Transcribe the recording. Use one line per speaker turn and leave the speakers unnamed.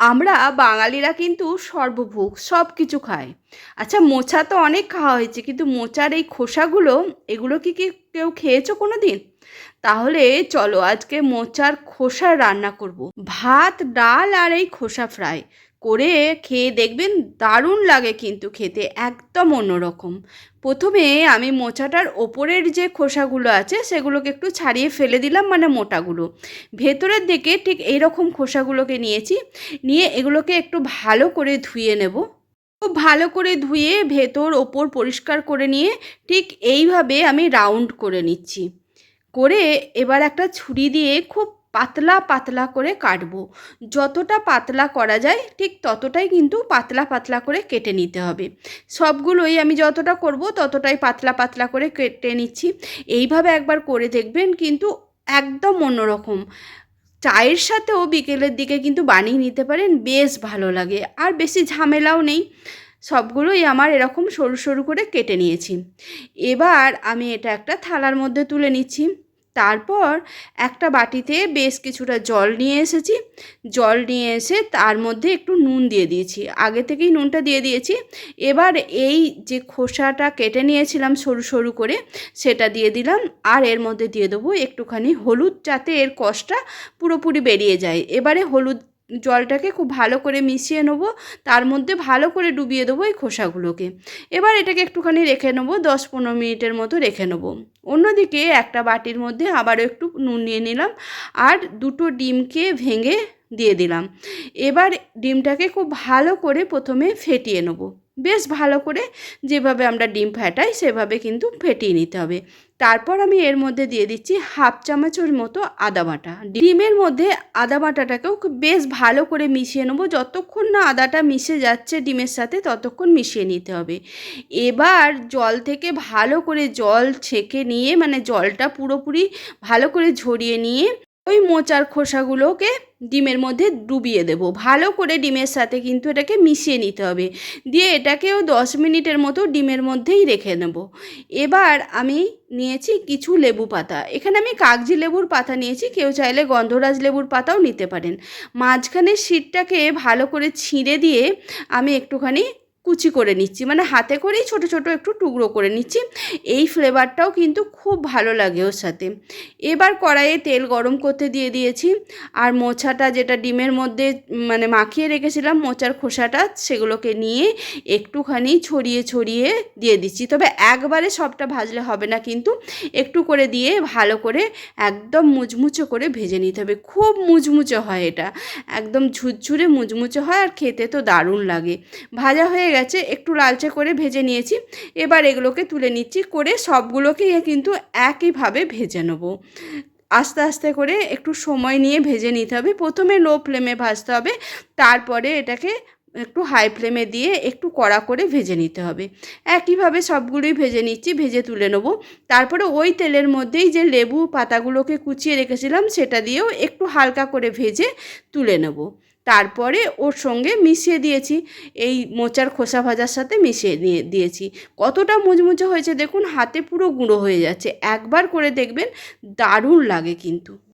আমরা বাঙালিরা কিন্তু সর্বভোগ সব কিছু খায় আচ্ছা মোচা তো অনেক খাওয়া হয়েছে, কিন্তু মোচার এই খোসাগুলো, এগুলো কি কি কেউ খেয়েছো কোনো দিন তাহলে চলো আজকে মোচার খোসা রান্না করব। ভাত, ডাল আর এই খোসা ফ্রাই। করে খেয়ে দেখবেন দারুণ লাগে কিন্তু খেতে, একদম অন্যরকম। প্রথমে আমি মোচাটার ওপরের যে খোসাগুলো আছে সেগুলোকে একটু ছাড়িয়ে ফেলে দিলাম মানে মোটাগুলো। ভেতরের দিকে ঠিক এইরকম খোসাগুলোকে নিয়েছি। নিয়ে এগুলোকে একটু ভালো করে ধুয়ে নেব। খুব ভালো করে ধুয়ে ভেতর ওপর পরিষ্কার করে নিয়ে ঠিক এইভাবে আমি রাউন্ড করে নিচ্ছি। করে এবার একটা ছুরি দিয়ে খুব পাতলা পাতলা করে কাটবো। যতটা পাতলা করা যায়, ঠিক ততটাই কিন্তু পাতলা পাতলা করে কেটে নিতে হবে। সবগুলোই আমি যতটা করব, ততটাই পাতলা পাতলা করে কেটে নিচ্ছি। এইভাবে একবার করে দেখবেন কিন্তু একদম অন্যরকম। চায়ের সাথেও বিকেলের দিকে কিন্তু বানিয়ে নিতে পারেন, বেশ ভালো লাগে। আর বেশি ঝামেলাও নেই। সবগুলোই আমার এরকম সরু সরু করে কেটে নিয়েছি। এবার আমি এটা একটা থালার মধ্যে তুলে নিচ্ছি। তারপর একটা বাটিতে বেশ কিছুটা জল নিয়ে এসেছি। জল নিয়ে এসে তার মধ্যে একটু নুন দিয়ে দিয়েছি। আগে থেকেই নুনটা দিয়ে দিয়েছি। এবার এই যে খোসাটা কেটে নিয়েছিলাম সরু সরু করে, সেটা দিয়ে দিলাম। আর এর মধ্যে দিয়ে দেবো একটুখানি হলুদ যাতে এর কষটা পুরোপুরি বেরিয়ে যায়। এবারে হলুদ জলটাকে খুব ভালো করে মিশিয়ে নেব, তার মধ্যে ভালো করে ডুবিয়ে দেবো এই খোসাগুলোকে। এবার এটাকে একটুখানি রেখে নেব, দশ পনেরো মিনিটের মতো রেখে নেব। অন্যদিকে একটা বাটির মধ্যে আবারও একটু নুন নিয়ে নিলাম আর দুটো ডিমকে ভেঙে দিয়ে দিলাম। এবার ডিমটাকে খুব ভালো করে প্রথমে ফেটিয়ে নেব। বেশ ভালো করে যেভাবে আমরা ডিম ফেটাই সেভাবে কিন্তু ফেটিয়ে নিতে হবে। তারপর আমি এর মধ্যে দিয়ে দিচ্ছি হাফ চামচের মতো আদা বাটা। ডিমের মধ্যে আদা বাটাটাকেও বেশ ভালো করে মিশিয়ে নেব। যতক্ষণ না আদাটা মিশে যাচ্ছে ডিমের সাথে ততক্ষণ মিশিয়ে নিতে হবে। এবার জল থেকে ভালো করে জল ছেঁকে নিয়ে মানে জলটা পুরোপুরি ভালো করে ঝরিয়ে নিয়ে ওই মোচার খোসাগুলোকে ডিমের মধ্যে ডুবিয়ে দেব। ভালো করে ডিমের সাথে কিন্তু এটাকে মিশিয়ে নিতে হবে। দিয়ে এটাকেও দশ মিনিটের মতো ডিমের মধ্যেই রেখে নেব। এবার আমি নিয়েছি কিছু লেবু পাতা। এখানে আমি কাগজি লেবুর পাতা নিয়েছি। কেউ চাইলে গন্ধরাজ লেবুর পাতাও নিতে পারেন। মাঝখানের শীতটাকে ভালো করে ছিঁড়ে দিয়ে আমি একটুখানি কুচি করে নিচ্ছি। মানে হাতে করেই ছোট ছোট একটু টুকরো করে নিচ্ছি। এই ফ্লেভারটাও কিন্তু খুব ভালো লাগে ওর সাথে। এবার কড়াইয়ে তেল গরম করতে দিয়ে দিয়েছি। আর মোছাটা যেটা ডিমের মধ্যে মানে মাখিয়ে রেখেছিলাম, মোচার খোসাটা, সেগুলোকে নিয়ে একটুখানি ছড়িয়ে ছড়িয়ে দিয়ে দিচ্ছি। তবে একবারে সবটা ভাজলে হবে না কিন্তু একটু করে দিয়ে ভালো করে একদম মুচমুচে করে ভেজে নিতে হবে। খুব মুচমুচে হয় এটা। একদম ঝুরঝুরে মুচমুচে হয় আর খেতে তো দারুণ লাগে। ভাজা হয়ে গেছে, একটু লালচে করে ভেজে নিয়েছি। এবার এগুলোকে তুলে নিচ্ছি করে সবগুলোকে কিন্তু একইভাবে ভেজে নেব। আস্তে আস্তে করে একটু সময় নিয়ে ভেজে নিতে হবে। প্রথমে লো ফ্লেমে ভাজতে হবে, তারপরে এটাকে একটু হাই ফ্লেমে দিয়ে একটু কড়া করে ভেজে নিতে হবে। একইভাবে সবগুলোই ভেজে নিচ্ছি, ভেজে তুলে নেব। তারপরে ওই তেলের মধ্যেই যে লেবু পাতাগুলোকে কুচিয়ে রেখেছিলাম, সেটা দিয়েও একটু হালকা করে ভেজে তুলে নেব। তারপরে ওর সঙ্গে মিশিয়ে দিয়েছি। এই মোচার খোসা ভাজার সাথে মিশিয়ে দিয়ে, দিয়েছি। কতটা মুচমুচে হয়েছে দেখুন, হাতে পুরো গুঁড়ো হয়ে যাচ্ছে। একবার করে দেখবেন, দারুণ লাগে কিন্তু।